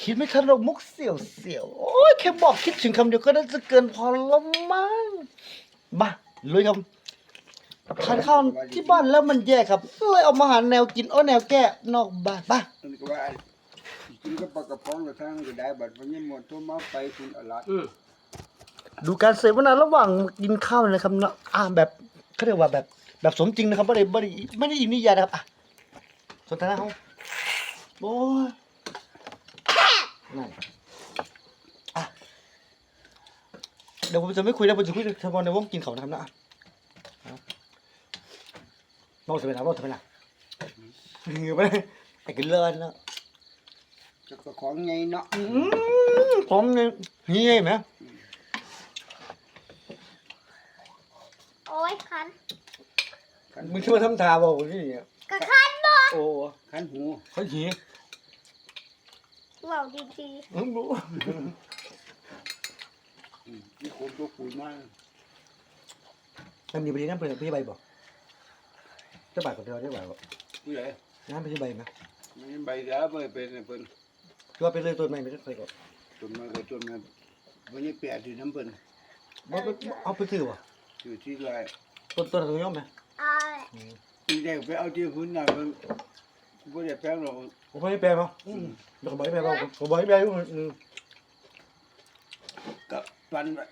คิดไม่ทันหรอกมุกเสี่ยวเสี่ยวโอ้ยแค่บอกคิดถึงคำเดียวก็น่าจะเกินพอแล้วมั้งมาลุยครับทานข้าวที่บ้านแล้วมันแย่ครับเลยเอามาหาแนวกินเอาแนวแก้นอกบ้านป่ะอันนี้ก็ว่ากินกับปลากระป๋องกับทางก็ได้บัดวันนี้หมดโทรมาไปคุณอลัดอืมดูการเสวนาระหว่างกินข้าวนะครับเนาะอ่าแบบเขาเรียกว่าแบบ แบบสมจริงนะครับไม่ได้ไม่ได้ไม่ได้อิงนิยายนะครับอะสนทนาเขาโอ้ย นั่นอะเดี๋ยวผมจะไม่คุยแล้วผมจะคุยเฉพาะในวงกินเขานะครับนะอะน้องเสวนาน้องเสวนาเหงือไปเลยไอ้กินเลิศเนาะจะก็ของไงเนาะอืมผมเนี่ยนี่ไงไหมโอ้ยคันมึงช่วยทำทาบอกกูนี่เนี่ยกระคันบ่โอ้ขันหูเขาหี เว้าดีมึงรู้อืมนี่คนตัวปุ๋ยมากทำดีไปดีนั่นเป็นพี่ใบบอกเจะบ่ายกับเธอเจะบ่ายบอกผู้ใหญ่นั่นเป็นพี่ใบไหมไม่ใบดาไม่เป็นเพิ่นคือว่าเป็นเลยตัวใหม่ไม่ได้เคยก่อนต้นไม้ก็ต้นไม้วันนี้แปะที่น้ำเพิ่นบอกเอาไปซื้อวะอยู่ที่ไรต้นต้นตัวย่อมไหมๆอ้ายที่ได้ไปเอาที่พื้นน่ะเพิ่นบ่ได้แป้งหรอก ผมไม่ได้แปลมั้งเดี๋ยวผมบอกให้แปลบอกผมบอกให้แปลอยู่อืมกับปันไว้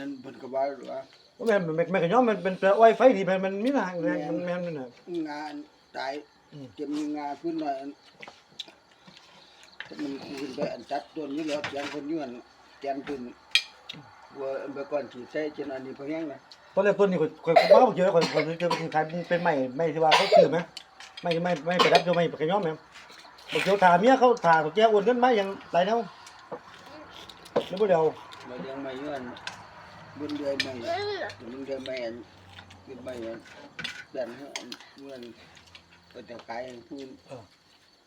นั่นเพิ่นก็ว่าว่าว่าแม่แม่แม่ขย่อมมันเป็นไวไฟดีมันมันมีทางแรงมันแม่มันน่ะ งานตายอืมเก็บงานขึ้นหน่อยมันขึ้นไปอันจัดต้นนี้แล้วยังคนอยู่อันแกนขึ้นว่าเมื่อก่อนที่ใช้จนอันนี้พอแห้งนะตอนแรกต้นนี่คนคนบ้าบอกเยอะคนคนจะขายเป็นใหม่ไม่ที่ว่าเขาซื้อไหม ไม่ไม่ไม่ไปรับจะไม่ขย่อมไหมบอกเกี่ยวถาเมียเขาถาตัวแก้อ้วนกันไหมยังไรเนาะแล้วพวกเดียวมาเลี้ยงไม่เงินบุญเดือนไม่เออบุญเดือนไม่อันบุญไม่อันเดือนเงินก็จะขายพูน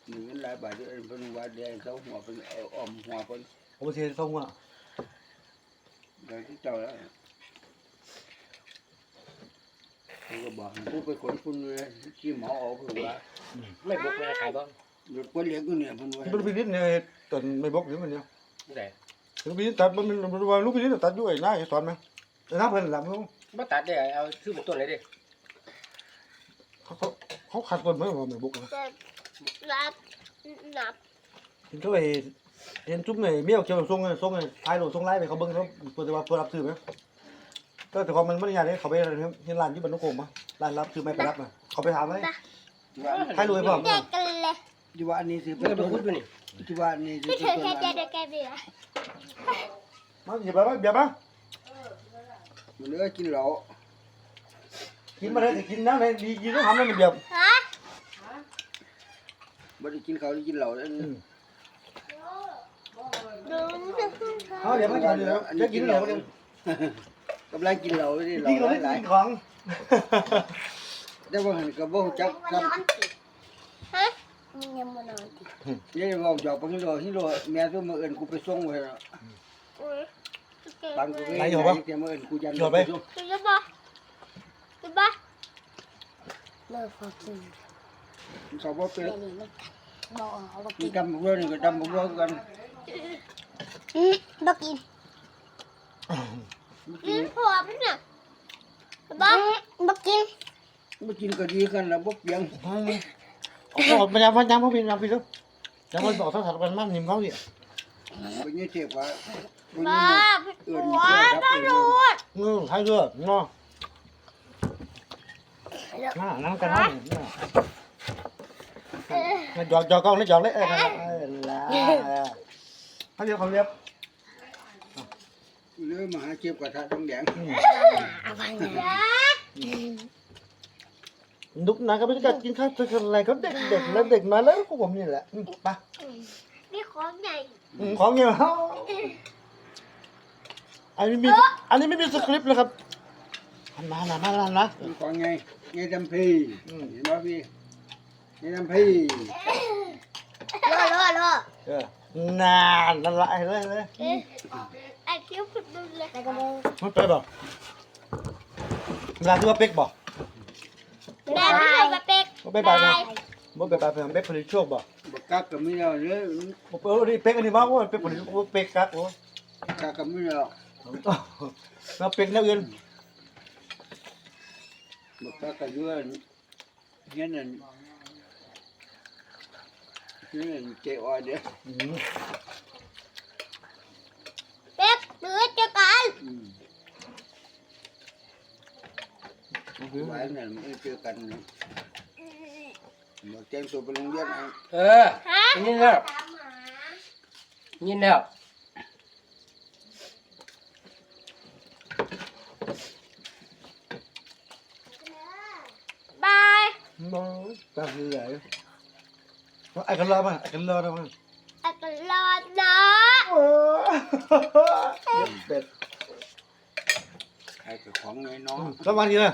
หนึ่งเงินหลายบาทเดือนเป็นว่าเดือนเขาหัวเป็นเอาออมหัวเป็นผมเสียทรงอะเดือนที่เจ้าแล้ว เขาก็บอกผู้ไปขนคุณเลยขี้หมอออกคือว่าไม่บุกไม่ได้ขายบ้างหยุดคนเลี้ยงกูเนี่ยพูนว่าลูกพินิษเนี่ยตอนไม่บอกอยู่มันเนี่ยไม่ได้ลูกพินิษตัดมันมันว่าลูกพินิษตัดด้วยนะสอนไหมแต่ถ้าเพิ่นหลับเขาไม่ตัดได้เอาซื้อเป็นต้นเลยดิเขาเขาขัดต้นไม่ว่าไม่บอกนะจะรับนับเห็นเขาไปเห็นจุ๊บเนี่ยเมี่ยวเกี่ยวส่งส่งท้ายโหลส่งไล่ไปเขาเบิ้งเขาเปิดว่าเปิดรับซื้อไหม ก็แต่ความมันไม่ได้ยากเลยเขาไปเห็นร้านที่บรรทุกโคมปะร้านรับซื้อไม่ไปรับนะเขาไปถามไหมว่าใครรวยพ่อเด็กกันเลยที่ว่าอันนี้สิไม่เป็นได้ต้พูดนด้วยนี่ที่ว่าอันนี้สิพี่เป็นเธอต้นแค่เด็กแกเบียร์มาหยิบไปไหมเบียร์ปะมันเนื้อกินเหล้ากินมาเลยกินน้ำเลยดีกินต้องทำให้มันเบียร์ฮะบ่ได้กินข้าวได้กินเหล้าแล้วดูเขาเดี๋ยวไม่กินเลยจะกินเหล้าเนี่ย กำลังกินเหล้าได้เหกินของล้าหลายกินของแต่ว่าหันก็บ่รู้จักมันครับนอนติฮะมันยังมานอนตินี่เว้าหยอกปังโลฮิโลแม่ตัวมื้ออื่นกูไปส่งไว้แล้วอุ้ยเก่งปังกูเลยไปไหนแต่มื้ออื่นกูยันคือจะบอกคือบ้าเลิกฟังกินเขาบ่เป็นเดี๋ยวนี้มันบอกเอาบอกมีกินกำบักนี่ก็ดำบักบักกัน อืมบอกกิน อืมพอพี่น่ะบอกบอกกินบ่กินก็ดีกันแล้วบ่เปียงโอ้โหมันยังมันยังเขาเป็นยังพี่ลูกยังมันบอกทั้งสัตว์กันมั่งนิ่มเขาเนี่ยบ่นี่เทียบว่าบ่บ้านี่พี่หัวบ้ารูดอืมใช่เสื้อเนาะน่านั่งกันนั่งน่าจอกจอกกล้องนี่จอกเลยเออละเขาเรียกเขาเรียก เรือมหาเจ็บกระทะทองแดงอะไรเนี่ยนุกนะก็ไม่ได้กินข้าวอะไรเขาเด็กเด็กแล้วเด็กมาแล้วพวกผมนี่แหละไปนี่ของใหญ่ของเงี้ยอันนี้มีอันนี้ไม่มีสคริปต์เลยครับมาละมาละนะมีของไงไงดำพีเห็นบ่พี่ไงดำพีรอรอรอเออนานละลายเลยเลย เอ๊ะไอ้คิ้วผิดดูเลยแต่ก็ไม่มันไปบอกเวลาที่ว่าเป๊กบอกแม่ไม่เคยมาเป็กว่าเป๊กไปนะว่าเป๊กไปเพื่อนเป๊กผลิตโชคบอกบักกกักก็ไม่เอาเลยเออนี่เป๊กอันนี้บ้างว่าเป๊กคนนี้ว่าเป๊กครับโอ้กักก็ไม่เอาเราเป๊กแนวอื่นบอกกักก็อยู่อันเงี้ยนั่นเงี้ยนั่นเจ้าอ้อยเด้อ อืมเป็ด หรือเจอกันอืมไว้นั่นไม่เจอกันนะบอกแจ้งตัวไปโรงเรียนเอาเออฮะยินแล้วตามหายินแล้วบายมองตามที่ไหนไอ้กันรอมาไอ้กันรอมา อักลอดนะ โอ้เป็ดใครกับของไงน้องสวัสดีนะ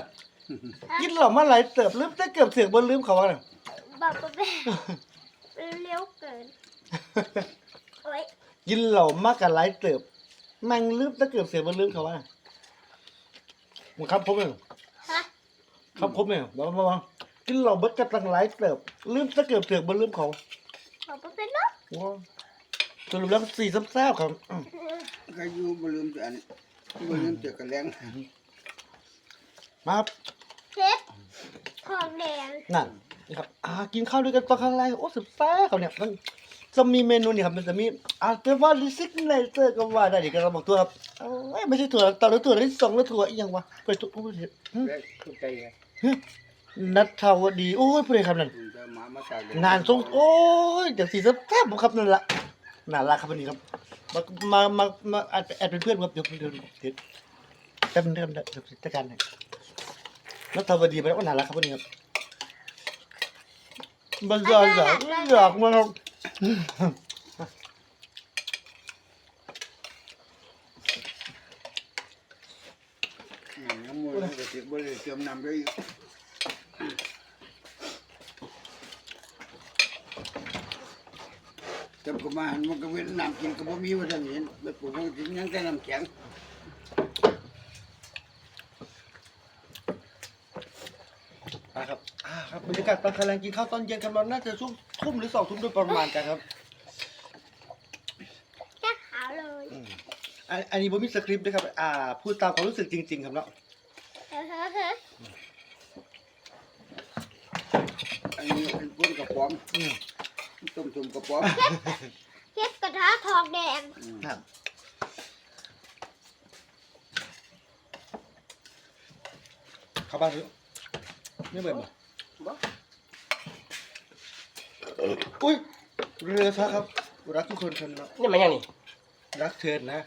กินเหล่ามาหลายเติบลืมแต่เกือบเสือบนลืมเขาว่าน่ะบอกไปแม่เร็วเกินโอ้ยกินเหล่ามากกันหลายเติบแม่งลืมแต่เกือบเสือบนลืมเขาว่าน่ะมึงครับผมเนี่ยฮะครับผมเนี่ยบอกมาว่ากินเหล่าเบิดกันตั้งหลายเติบลืมแต่เกือบเสือบนลืมเขาบอกไปเป็นเนาะ สรุปแล้วสี่ซ้ำแซ่บครับอืมก็อยู่บ่ลืมแต่อันบ่ลืมแต่กระแลงมาครับเชฟของแดงนั่นนี่ครับอ่ากินข้าวด้วยกันตอนครั้งแรกโอ้สุดแซ่บเขาเนี่ยมันจะมีเมนูนี่ครับมันจะมีอาจจะว่าลิซิกเนเจอร์ก็ว่าได้ดิกันเราบอกตัวครับเอ้ยไม่ใช่ถั่วตอนแล้วถั่วที่สองแล้วถั่วอีกอย่างวะไปถั่วผู้เห็นได้ถูกใจไงนัททาวดีโอ้ยผู้ใดครับนั่นคุณจะมามาจากนานทรงโอ้ยเดี๋ยวสีแซ่บๆผมครับนั่นละ น่ารักครับวันนี้ครับ มามามามาแอดแอดเป็นเพื่อนครับเดี๋ยวเดี๋ยวเดี๋ยวแป๊บนึงเดี๋ยวเดี๋ยวเดี๋ยวจัดการให้นัททาวดีไปแล้วก็น่ารักครับวันนี้ครับมันอยากอยากอยากมาครับน้ำมันก็สิบ่ได้เติมน้ำได้อีก จำก็มาหันมันก็เว้นน้ำกินก็บ่มีว่าซั่นเห็นไปปลูกมันกินยังแต่น้ำแข็งอ่าครับอ่าครับบรรยากาศตอนกำลังกินข้าวตอนเย็นกันเราน่าจะช่วงทุ่มหรือสองทุ่มโดยประมาณกันครับแค่ขาวเลยอันอันนี้ผมมีสคริปต์ด้วยครับ อ่า พูดตามความรู้สึกจริง ๆ ครับเนาะ เฮ้ยเฮ้ยเฮ้ยอันนี้เป็นปุ้นกระป๋อมอืม ต้มตุ่มกระป๋อมเชฟกระทะทองแดงครับเข้าบ้านซื้อไม่เบื่อบ่อุ้ยเรือซะครับ รักทุกคนครับเนาะนี่มันยังนี่รักเชิญนะ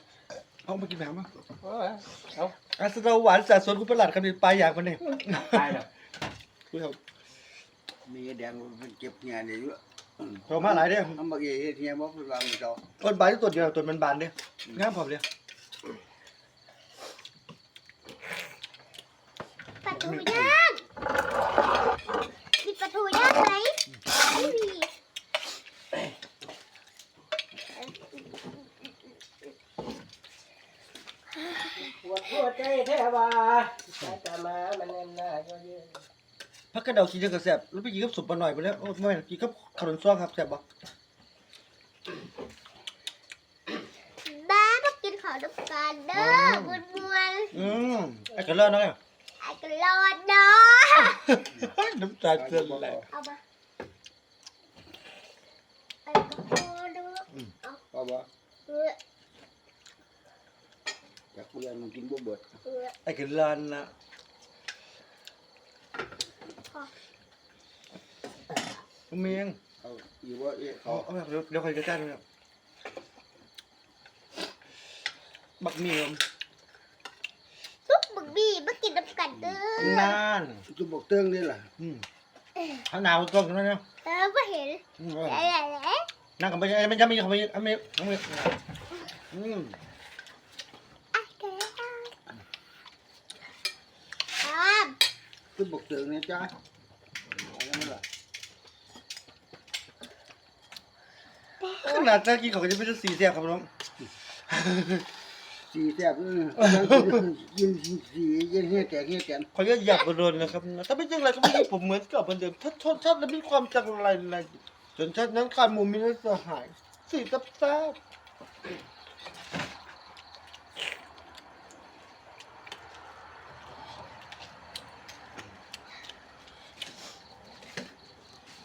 เอามากินแหนมมั้งเออเอาอาสดาหวานสะสนคุณประหลัดครับนี่ปลายอยากมันเนี่ยตายแล้ว คุยครับมีแดงมันเก็บงานได้เยอะ โทรมาหลายเด้อทำบักเอ๋เทียบ่คือว่ามันเจ้าต้นบานที่ตัวเดียวต้นมันบานเด้องามพร้อมเลยปลาทูย่างมีปลาทูย่างไหมไม่มีปวดหัวใจแท้ว่าสายตามามันแน่นหน้าเยอะ พักกระเดากินจังกระแสบแล้วไปกินกับสุปปลาหน่อยไปแล้วโอ้ไม่กินกับขนมซ้อครับแซ่บบ่บ้ามากินข้าวด้วยกันเด้อมวนมวนอืมไอ้กระเลิศน้อยๆไอ้กระลอดเนาะน้ำตาเจือนไหลเอามาไอ้กระโปรงดูเอาเพราะว่าเออจากเรียนมันกินบ่เบิดเออไอ้กระเลิศนะ พอเมียงเอาอยู่ว่าเอ๊ะเอาเขาเอาแบบเดี๋ยวเดี๋ยวใครจะจ้างเนี่ยบักเมียมซุปบึกบี้มากินน้ำกันเด้อนานจะบอกเตื้องนี่ล่ะอืมถ้าหนาวก็กันนะเนี่ยเออไม่เห็นอืมเออแหละแหละนั่งกันไปยังไม่ยังไม่ยังไม่ยังไม่ยังไม่อืม อะแกอะ จะบอกเตื้องนี่จ้าอะไรนั่นล่ะขนาดเจ้ากินขาก็จะเป็นสีแซ่บครับน้อง สีแซ่บเออยินสียินเฮียแตกเฮียแตนเขาจะอยากกระโดนนะครับ ถ้าไม่จริงอะไรก็ไม่ใช่ผมเหมือนกับเหมือนเดิมถ้าชอบชอบแล้วมีความจังไรอะไรจนชัดนั้นขาดหมูมีนัสหายสีตับแซ่บมันระดับได้อย่างไวกันละจะรับแนวแก้วผมหรือจะรับตัวผมไปรับทันดีสีตับแซ่บ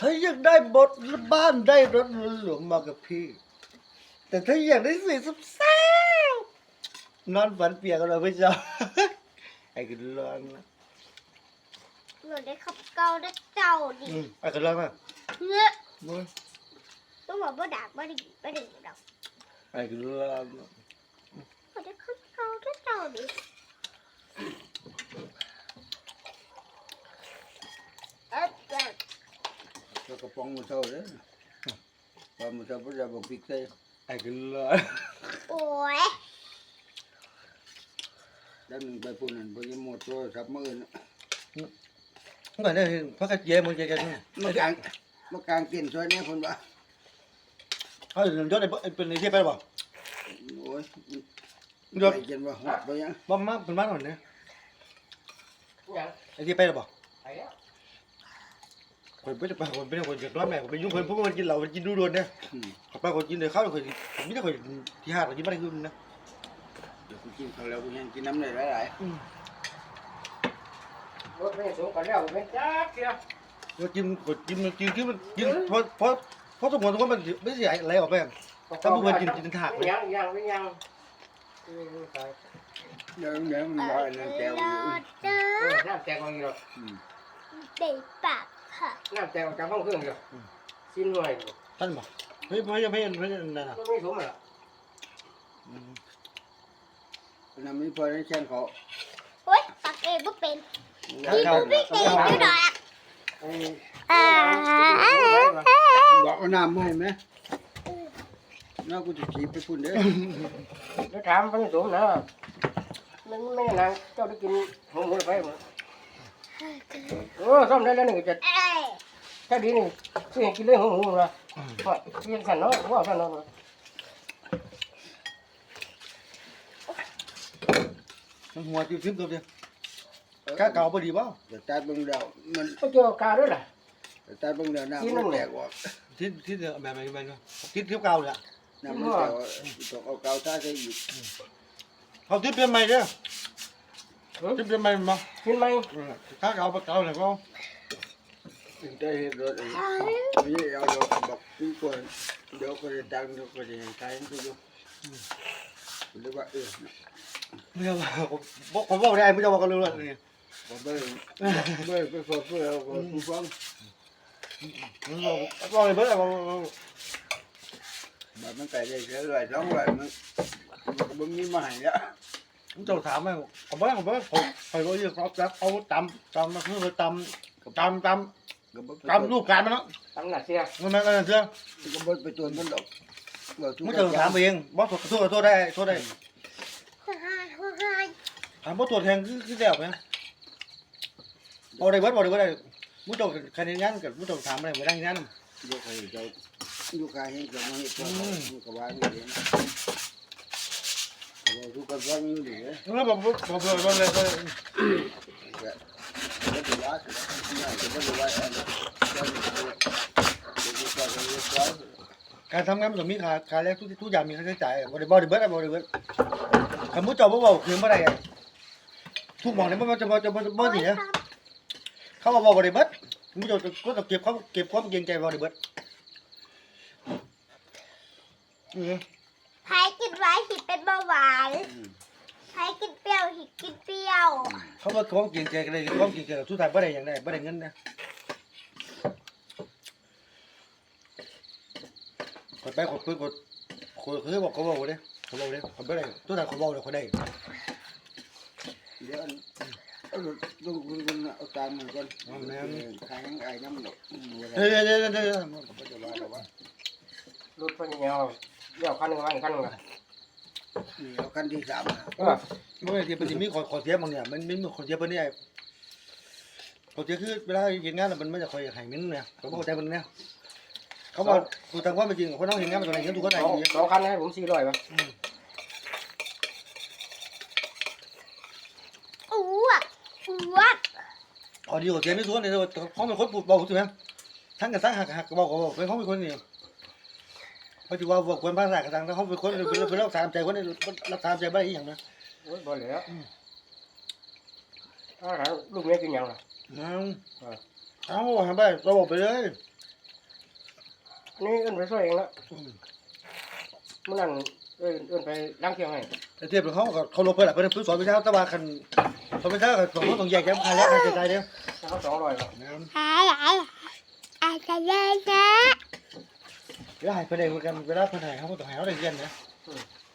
ถ้าอยากได้บทบ้านได้รถหลวงมากับพี่ แต่ถ้าอยากได้สีสับแซ่บนอนฝันเปียกกันเลยพี่เจ้าไอ้กุลลอนนะหนูได้ขับเกาได้เจ้าดิอืมไอ้กุลลอนมาเงี้ยโอ้ยต้องบอกว่าดักบ่ได้บ่ได้ดอกไอ้กุลลอนนะหนูได้ขับเกาได้เจ้าดิเอ๊ะเจ้า เจ้า กระป๋องมือเท่าเด้อพอมือเท่าบ่ได้บอกพริกใส่ไอ้กุลลอนโอ้ยแล้วมึงไปพูดนั่นบ่ได้หมดโทรศัพท์มื้ออื่นเมื่อไหร่เนี่ยพักกะเจี๊ยบมึงเจ๊กันเนี่ยมากลางมากลางเต้นซอยเนี้ยเพิ่นว่าเขาถึงยศไอ้เบิ่งเป็นไอ้เทียไปหรือเปล่าโอ้ยยศไปกินว่าหอดไปยังบ้ามาเป็นบ้านหน่อยเนี่ยยังไอ้เทียไปหรือเปล่าไปแล้ว คนไม่ได้ไปคนไม่ได้คนเดือดร้อนแม่คนไปยุ่งคนพวกมันกินเหล้ามันกินดูโดนเนี่ยอืมไปคนกินเลยข้าวคนผมไม่ได้คนที่ห้าคนกินไม่ได้ขึ้นนะเดี๋ยวกูกินข้าวแล้วกูยังกินน้ำได้หลายรถไม่สูงกันแล้วเป็นจ้าเสียก็กินคนกินมันกินกินมันกินเพราะเพราะเพราะสมมติว่ามันไม่ใช่อะไรออกไปถ้าพวกมันกินกินถากเลยยังยังไม่ยังๆเดี๋ยวเดี๋ยวมันอัร้อยกนั่นโลแก้วอยู่ดเจ้าน้ำแตกออกอยู่หรอกอืม เด็กปาก ค่ะน้ำแตกออกจากห้องเครื่องอยู่สิ้นหน่วยท่านบอกเฮ้ยไม่ยังไม่ยังไม่ยังนั่นนะก็ไม่สมอะน้ำนี้พอได้แช่งเขาโอ้ยปักเองบ่เป็นข้าวข้าวพี่เก่งอยู่ดอกไอ้อ่าบอกเอาน้ำมาให้ไหมน้ากูจะขี่ไปพุ่นเด้อแล้วถามไม่สมนะมันไม่นานเจ้าได้กินหัวหมูไปมั้งโอ้ซ่อมได้แล้วนี่จะ เอ้ยแค่ดีนี่ซื้อกินเลยหัวหมูนะว่าเพียงสันเนาะว่าสันเนาะมันหัวจิ้มจิ้มตัวเดียวก้าเก่าพอดีป่ะเดี๋ยวตายเบิ่งเดียวมันก็เจอกาด้วยล่ะเดี๋ยวตายเบิ่งเดียวน้ำกินมันนั่นแตแหละกออกที่ที่แบบแบบแบบที่ที่เก่าเลยน้ำมันแตกออกต้องเอาเกาวตาใส่อีกเขาที่เปลี่ยนใหม่เนี่ยที่เปลี่ยนใหม่มากินไหมข้าเก่าเก่าเลยก็ถึง ได้เห็นรถเองนี่เอาเราบอกพี่คนเดี๋ยวก็จะตังเดี๋ยวก็จะใช้ทุกอย่างหรือว่าเออไม่เอาผมผมบอกได้ไม่จะบอกกันเลยนี่ผมไม่ไม่ไปขอเพื่อเอาผู้ฟังบอกเลยเบิร์ดบอกแบบมันไก่ได้เสียเลยสองวันมันมันก็มีมาให้แล้วผมจะถามไหมผมบอกผมบอกผมไปบอกยังเขาจะเอาตำตำมาคือตำตำตำ ก็บ่ตำรูปการมันเนาะตั้งหน้าเสียมันมันกันเชื่อก็บ่ไปตัวมันดอกว่าทุกไม่จะถามเองบอกโทษโทษโทษได้โทษได้ฮ่าฮ่าฮ่าฮ่าถามบอกตัวแทนคือคือแล้วไหมบอกได้เบิร์ดบอกได้เบิร์ดได้มุ้งจะคะแนนงานกับมุ้งจะถามอะไรไม่ได้งานอยู่ใครเจ้าอยู่ใครให้เจ้ามาเฮ็ดตัวเขาก็ว่าอยู่เด้เราทุกคนฟังอยู่ดิเด้อแล้วผมผมผมบอกเลย การทำงานมันต้องมีค่าค่าแรกทุกทุกอย่างมีค่าใช้จ่ายบอกได้บอกได้เบิร์ดบอกได้เบิร์ดสมมติเจ้าบอกคือเมื่อไรทุกหมองเนี่ยมันจะจะจะจะจะเนี่ยเขาบอกบริบัติมึงจะก็ต้องเก็บเขาเก็บความเกรงใจบริบัติเออใครกินไว้หิเป็นเบาหวาน ใครกินเปรี้ยวหิกินเปรี้ยวเขาว่าความเกรงใจกันเลยความเกรงใจทุกทายบ่ได้อย่างไรบ่ได้เงินนะกดไปกดปืนกดคนเคยบอกเขาบอกเลยเขาบอกเลยเขาบ่ได้ทุกทายเขาบอกเลยเขาได้เดี๋ยวเอาต้องคุณเอาตามมันก่อนใครยังไอ้น้ำดอกเฮ้ยเฮ้ยเฮ้ยเฮ้ยมันก็จะว่าแต่ว่ารถเพิ่นยังเอาเดี๋ยวคันหนึงมาอีกคันหนึงอะ นี่เอากันที่สามเออเมื่อที่มันจะมีขอขอเสียบางเนี่ยมันมันมีขอเสียบนนี่ไอ้ขอเสียคือเวลาเห็นงานแล้วมันไม่จะคอยให้มิ้นเนี่ยเขาบอกใจมันเนี่ยเขาบอกกูตั้งว่ามันจริงคนต้องเห็นงานมันตรงไหนกันทุกคนไหนสองสองคันให้ผม400ป่ะอ้วกอ้วกอ๋อดีกว่าเสียไม่ส่วนเลยเขาเป็นคนปลูกบอกถูกไหมทั้งกันทั้งหักหักบอกบอกเป็นเขาเป็นคนนี่ ไม่ถือว่าบอกคนภาษากระตังเขาเป็นคนเป็นเป็นรักษาใจคนนี้รักษาใจไม่ได้อย่างนั้นโอ้ยบ่เหลืออ้าวแล้วลูกเมียกินหยังล่ะเอาทำไปเราบอกไปเลยอันนี้เอิ้นไปช่วยเองละมื้อนั้นเอิ้นเอิ้นไปล้างเคียงให้แต่เทียบกับเขาเขาลงไปหลักเป็นพื้นสอนไปเช้าตะวันคันสอนไปเช้าสองต้องแยกแยะใครแล้วใครใจเดียวถ้าเขา200ป่ะหายหายอาจจะได้นะ เวลาหายไปไหนเหมือนกันเวลาไปไหนเขาต้องหายเขาได้เย็นนะ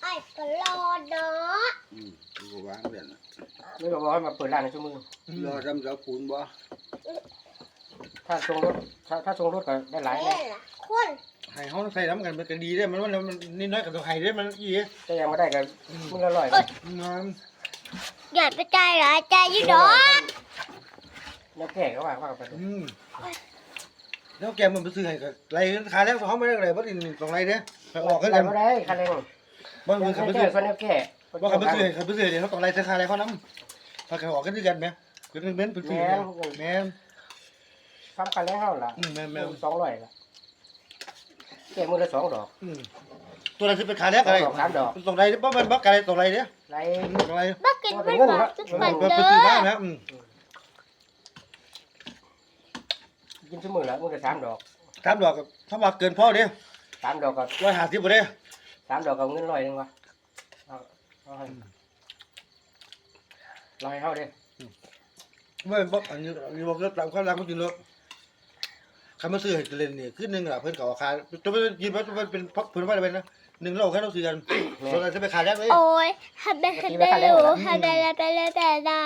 ไอ้ปลอดเนาะอืมกูก็วางเดือนนี่ก็บอกให้มาเปิดร้านในชั่วโมงรอทำเสาปูนบ่ถ้าส่งรถถ้าถ้าส่งรถก็ได้หลายเอ๊ะนะล่ะคนหายเขาใส่น้ำกันมันก็ดีได้มันว่ามันนิดน้อยกับตัวหายได้มันอีแต่ยังไม่ได้ก็มื้อละร้อยงามอย่าไปใจหลายใจอยิ่ดอกยังแก่ก็ว่าว่ากันไปอืม แล้วแกมันไปซื้อให้กับไรขายแล้วเขาไม่ได้อะไรเพราะนี่ตรงไรเนี่ยไปออกกันได้กันบ่ได้คันเร่งบางคนขับไปแก่ซื้อส่วนแก่บางขับไปซื้อขับไปซื้อเดี๋ยวเขาตรงไรเสื้อขายอะไรเขาน้ำพากันออกกันด้วยกันไหมคือเม้นเป็นซื้อแม่ทำคันแรงเฮาล่ะอืมแม่แม่200ล่ะแก่มื้อละ2ดอกอืมตัวนั้นจะเป็นขายแล้วอะไรตรงไรเพราะมันบักอะไรตรงไรเนี่ยไรตรงไรบักกินมันบอกทุกคนไปเด้ซื้อ อ บ้านนะอืม กินชั่วโมงละมื้อละ3ดอกถามดอกถ้าว่าเกินพ่อเด้3ดอกก็ร้อยห้าสิบบ่เด้3ดอกก็เงินร้อยนึงว่ะเอาเอาให้ร้อยเฮาเด้ไม่บอกอันนี้อันนี้บอกก็ตามความรักมันจริงเลยคำว่าซื้อให้เล่นนี่คือหนึ่งอะเพิ่นก็ราคาจะไปยินว่ามันเป็นเพิ่นว่าอะไรนะ หนึ่งเราแค่ต้องซื้อกันส่วนอะไรจะไปขายแล้วเลยโอ้ยทำได้ทำได้อยู่ทำได้แล้วไปแล้วแต่ได้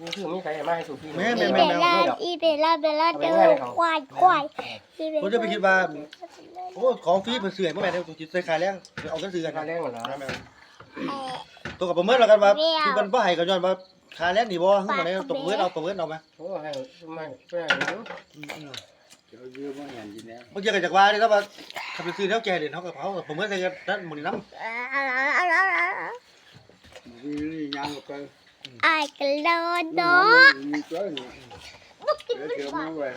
มีคือมีใครมาให้สูบพี่อีเบลล่าอีเบลล่าเบลล่าเจอควายควายอีเบลผมจะไปคิดว่าโอ้ของฟรีเพิ่นซื้อให้บ่แม่นเด้อจิตใส่ขายแล้วเอากันซื้อกันคันแรงเหรอตัวกับประเมินแล้วกันว่าที่มันบ่ให้ก็ย้อนว่าขายแล้วนี่บ่คือบ่ได้ตกเมินเอาประเมินเอามาโอ้ให้ไม่ไม่ รู้อืมเจ้าเยอะมาเห็นจีแน่บางทีก็จากว่านี่ถ้าว่าถ้าไปซื้อแถวแก่เด่นเขาก็เขาประเมินใส่กันนั่นหมื้นี้นำมีนี่ยังก็ไปไอ้กระโดดเนาเนาะมีตัวนี่บักกินแล้วมันเจอก่อมานไว้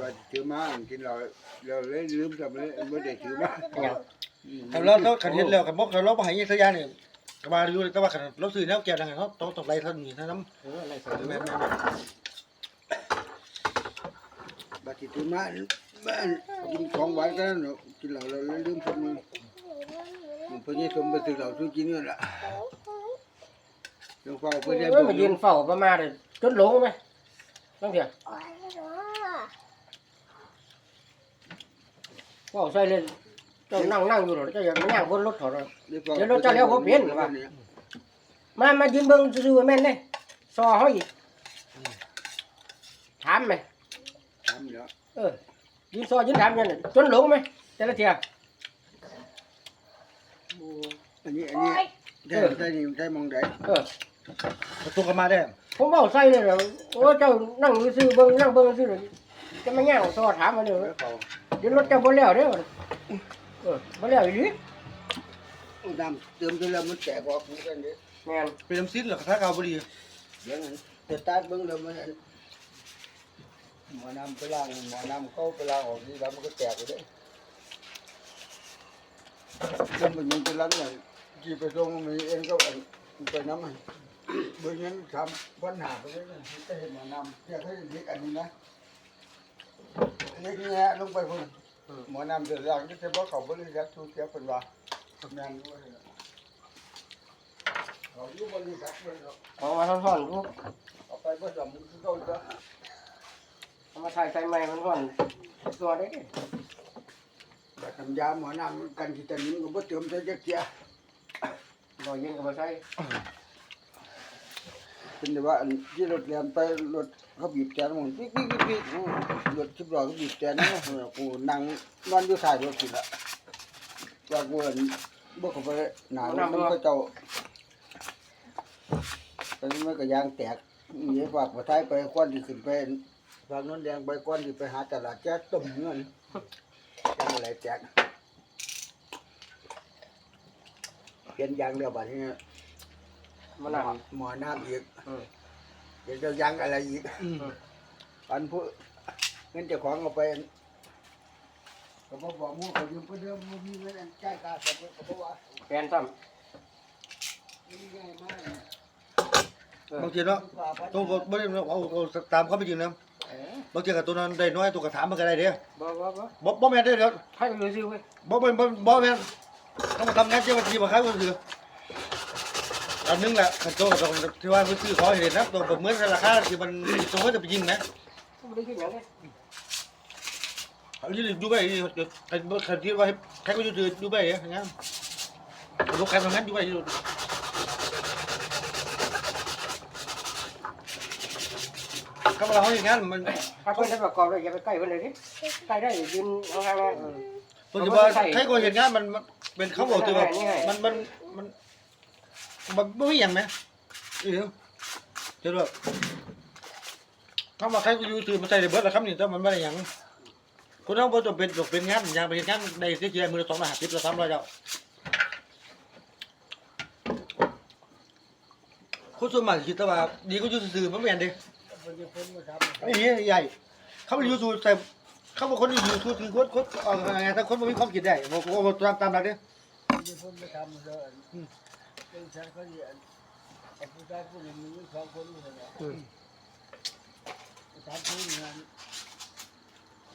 ว่าถือมากินเราเราเลยลืมทำเลยไม่ได้ถือมายังคันเราเราคันเห็นแล้วคันบ่คันเราบ่ให้อีกสักอย่างนี่ก็มาอยู่แต่ว่าคันเราซื้อแนวแก่ดังเขาต้องต้องไล่เท่านี้เท่านั้น เอออะไรสแม่วยแม่ บัดที่มาบ้านกินของหวานกันเนาะกินเราเราเลยลืมทำเลยมันเพิ่งจะสมไปถือเราซื้อกินนี่นแหละยังเฝ้าเพื่อนได้เอบ่อมายืนเฝ้าประมาณเลยจนหลงไหมต้องเถอะเฝ้าใส่เลยเจ้านั่งนั่งอยู่หรอเจ้าอย่ามานั่งบนรถถอดหรอกมามายืนเบิ่งซื่อๆแม่นเด้ซอเฮาอีกถามไหม เนาะเออยืนซอยืนถามกันน่ะจนหลงไหมแต่ละเที่ยอันนี้อันนี้ได้ได้นี่ได้มองได้เออประตูก็มาได้ผมเว้าใส่เลยเหรอโอ้เจ้านั่งซื่อๆเบิ่งนั่งเบิ่งซื่อเลยจะมาย่างซอถามมาเด้อแล้วเขาเดี๋ยวรถเจ้าบ่แล้วเด้อเออบ่แล้วอีหลีน้ำเติมจนแล้วมันแตกออกเหมือนกันเด้แม่นเป็นน้ำซิ้นหรอถ้าเก่าบ่ดีเดี๋ยวนั้นแต่ตาเบิ่งแล้วมัน หมอน้ำไปล้างหมอน้ำเข้าไปล้างออกนี่แล้วมันก็แตกไปเด้จนมันยังจะล้างอย่างกี่ไปตรงมีเองก็ไปน้ำมันเบิ่งนั้นทำปัญหาไปเลยจะเห็นหมอน้ำอยากให้เด็กอันนี้นะเล็กแง่ลงไปพุ่นหมอน้ำเดือดร้อนก็จะบอกเขาบริษัททุกเจ้าเป็นว่าทำงานด้วยเขาอยู่บริษัทเลยเอามาท่อนๆลูกเอาไปผสมคือเขาจะ เอามาถ่ายใส่ไม้มันท่อนตัวได้ดิทำยาหมอน้ำกันที่ตอนนี้ก็บ่เติมใส่จักเกียบ่ยิงก็บ่ใส่เป็นแต่ว่าอันที่รถแล่นไปรถเขาบีบแต่มันปิ๊กปิ๊กปิ๊กปิ๊กรถสิบล้อเขาบีบแต่นะกูนั่งนอนอยู่ท้ายรถสิละจากเมื่อนบ่เข้าไปหนาวมันก็เจ้าตอนนี้มันก็ยางแตกนี่ฝากประท้ายไปก้อนที่ขึ้นไป ฝากน้นแดงไปก้อนที่ไปหาตลาดแจ๊ต้มเงินจังอะไรแจกเปลี่ยนยางเดียวบัดนี้มันหนักหมอน้ำอีกอืมเดี๋ยวจะยางอะไรอีกอืมอันผู้เงินเจ้าของเอาไปก็บอกบอกหมู่เขายืมเพื่อเดิมบ่มีเงินอันจ่ายค่าสมก็บอกว่าแฟนซ้นี่ง่ายมากบางทีเนาะตัวบ่บ่ได้เอาเอาตามเขาไปจริงนะเออ บางทีกับตัวนั้นได้น้อยตัวก็ถามมันก็ได้เด้อำบ่บ่บ่บ่บ่แม่นเด้อเดี๋ยวให้รู้สิเว้ยบ่แม่นบ่บ่แม่นเขามาทำงานเจ้าหน้าที่บ่ครับก็คืออันนึงแหละคันโตก็ต้องที่ว่าซื้อขอให้เห็นนะตัวบ่เหมือนราคาที่มันตัวมันจะไปยิงนะไม่ได้คิดอย่างนี้เอาอยู่อยู่ไปคันคันที่ว่าใครก็อยู่อยู่ไปอย่างงั้นลูกค้าทำงานอยู่ไป อยู่ก็มาเราอย่างงั้นมันถ้าเพิ่นได้ประกอบเลยอย่าไปใกล้เพิ่นเลยดิใกล้ได้ยืนห่างๆนะปัจจุบันใครก็เห็นงานมันมันเป็นเขาบอกตัวแบบนี่ไงมันมันมันมันไม่มีอย่างไหมเออเดี๋ยวแบบเขามาใครก็อยู่ตื่นมาใส่เบิร์ดแล้วครับนี่แต่มันไม่ได้อย่างคุณต้องบอกตัวเป็นตัวเป็นงานอย่างเป็นงานในที่เจียมือละสองร้อยห้าสิบละสามร้อยเจ้าคนส่วนมากคิดว่าดีก็อยู่ซื่อๆมันไม่เห็นดิ มันจะพ้นมาทไอ้เหี้ยใหญ่ เขาไม่อยู่สู่แต่เขาบอกคนอยู่สู่คือคนคนเออไงถ้าคนไม่มีความคิดได้บอกว่าตามตามหลักเนี่ยำมันจะพ้นมาทำเลยเป็นฉันเขาเรียนไอ้ผู้ชายผู้หญิงมีสองคนเลยนะสามคนงาน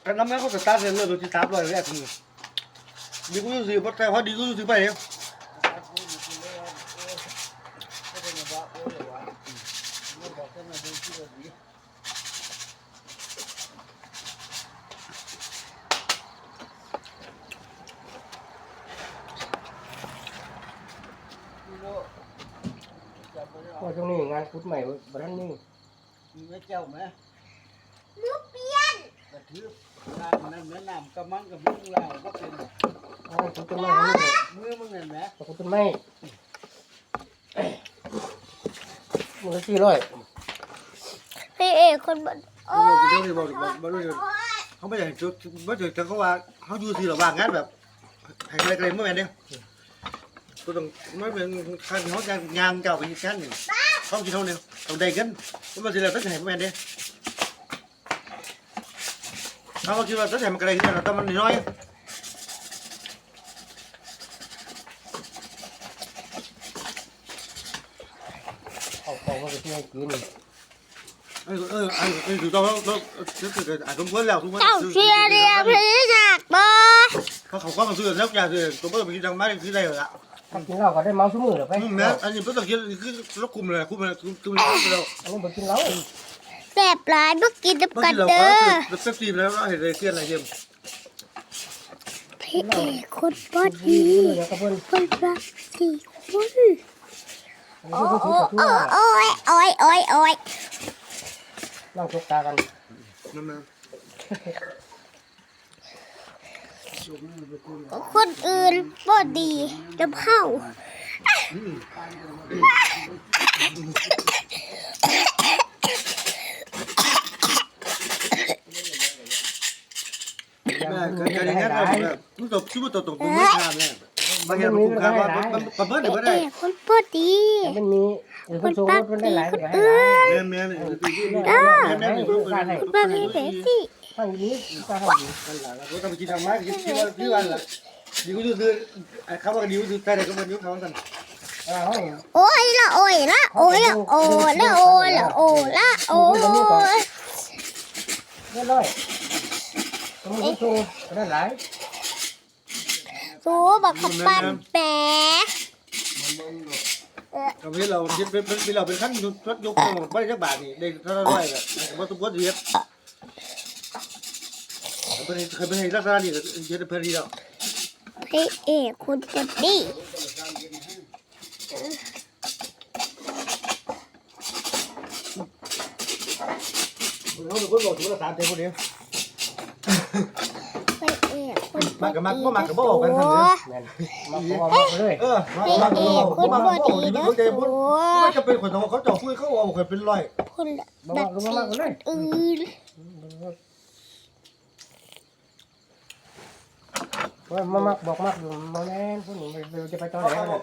การนำงานเขาสตาร์ทเริ่มโดยที่สามร้อยแรกคือดีกูอยู่สื่อเพราะแต่พอดีกูอยู่สื่อไปเนี่ย สามคนอยู่ที่แล้วโอ้ก็เป็นแบบโอ้ยว่าไม่บอกกันมาดูที่ว่าดีนี่โลจับไปแล้ว โอ้ ตรงนี้งานพุทธใหม่บ่ทันนี่มีแม่เจ้าไหมมุกเปียนกระทืบน้ำนั่นแม่น้ำกระมังกับมึงเราก็เป็นงานพุทธใหม่นี่มือมึงเห็นไหมพุทธใหม่มันก็สี่ร้อยพี่เอกคนบนโอ้เดี๋ยยวนี้บอกบอกบอกเลยเขาไม่อยากจุดไม่อยากจะเขาว่าเขาอยู่สื่อหรอว่างานแบบให้อะไรกันเมื่อไหร่เนี่ยก็ต้องไม่เป็นการเขาจะงานเก่าไปอีกชั้นหนึ่ง เขากินเท่านึงต้องได้กันเพราะมันสิเราต้องให้เมื่อไหร่เนี่ยเขาคิดว่าต้อง ให้มันกระไรขึ้นแต่มันน้อยเอาของมาไปที่ให้กินเออเออเออเออถูกต้องแล้วแล้วอะสมควรแล้วสมควรเจ้าเชียร์เรียพี่จักบ่เขาเขาก็มาซื้อแล้วอย่าซื้อตัวเพิ่มไปกินจังไม่ซื้อได้เหรอถ้ากินเหล้าก็ได้เมาซุมื้อเด้อไปอืมนะอันนี้เพิ่งต้องกินคือรถคุมเลยคุมเลยคุมคุมแล้วอันนี้บ่กินเหล้าแสบหลายบ่กินดับเมื่อกันกี้เราเด้ก็อเซ็กซี่แล้วเห็นเลยเตี้ยอะไรเยี่ยมพี่เอกคนบ่ดีดีเดี๋ยวก็เพิ่นคนรักสี่คนอันนี้ก็คือกับทั่วโอ้ยโอ้ยโอ้ยโอ้ยนั่งชกตากันนั่นนะ คนอื่นบ่ดีดับเฮาการอย่านั้นแบบมันตกชื่อว่าตกตกตรงมือขาแม่บางอย่างมันคุ้มค่าว่าประเมินหรือไม่เอได้กคนบ่ดีแต่มันมีหรือคเพิ่นปากถเพิ่นดีได้หลายคก็นให้หอื่ลายนแม่แม่เนี่ยแม่แม่ให้คนปากดี เสียสิฟังดีตาให้ดีเราต้องไปกินทางไม้กินที่วันที่วันละดีกูซื้อเขาว่าดีกูซื้อใครได้ก็มันยุ่งเขากันโอ้ยละโอ้ยละโอ้ยละโอ้ละโอ้ละโอ้ละโอ้ยเรียบร้อยต้องมีส่งก็ได้หลายสูบักขปั้นแปะเราเป็นเราเป็นเราเป็นขั้นยกยกไม่ได้สักบาทนี่ได้เท่าไรแบบว่าตุ้มก็เรียบ เป็นเคยเป็นลักษณะนี้เยอะเพลีแล้วพระเอกคุณบอดี้เขาเป็นคนบอกถึงภาษาเต็มคนเดียวพระเอกคุณบอมาดี้กับมาก็มากับบ่อกันทำเลม่นมาพอมาเลยเออมาพระเอกคุมาณบอดีดี้นะเขาใจพูดโอ้ไม่จะเป็นคนเขงเขาจ่อคุยเขาบอกเขาเป็นร้อยคุณบัดดี้คนอื่น ว่มามักบอกมากอยู่มาแม่นผู้หญิงเราจะไปตอนไหนเอนกเนี่ย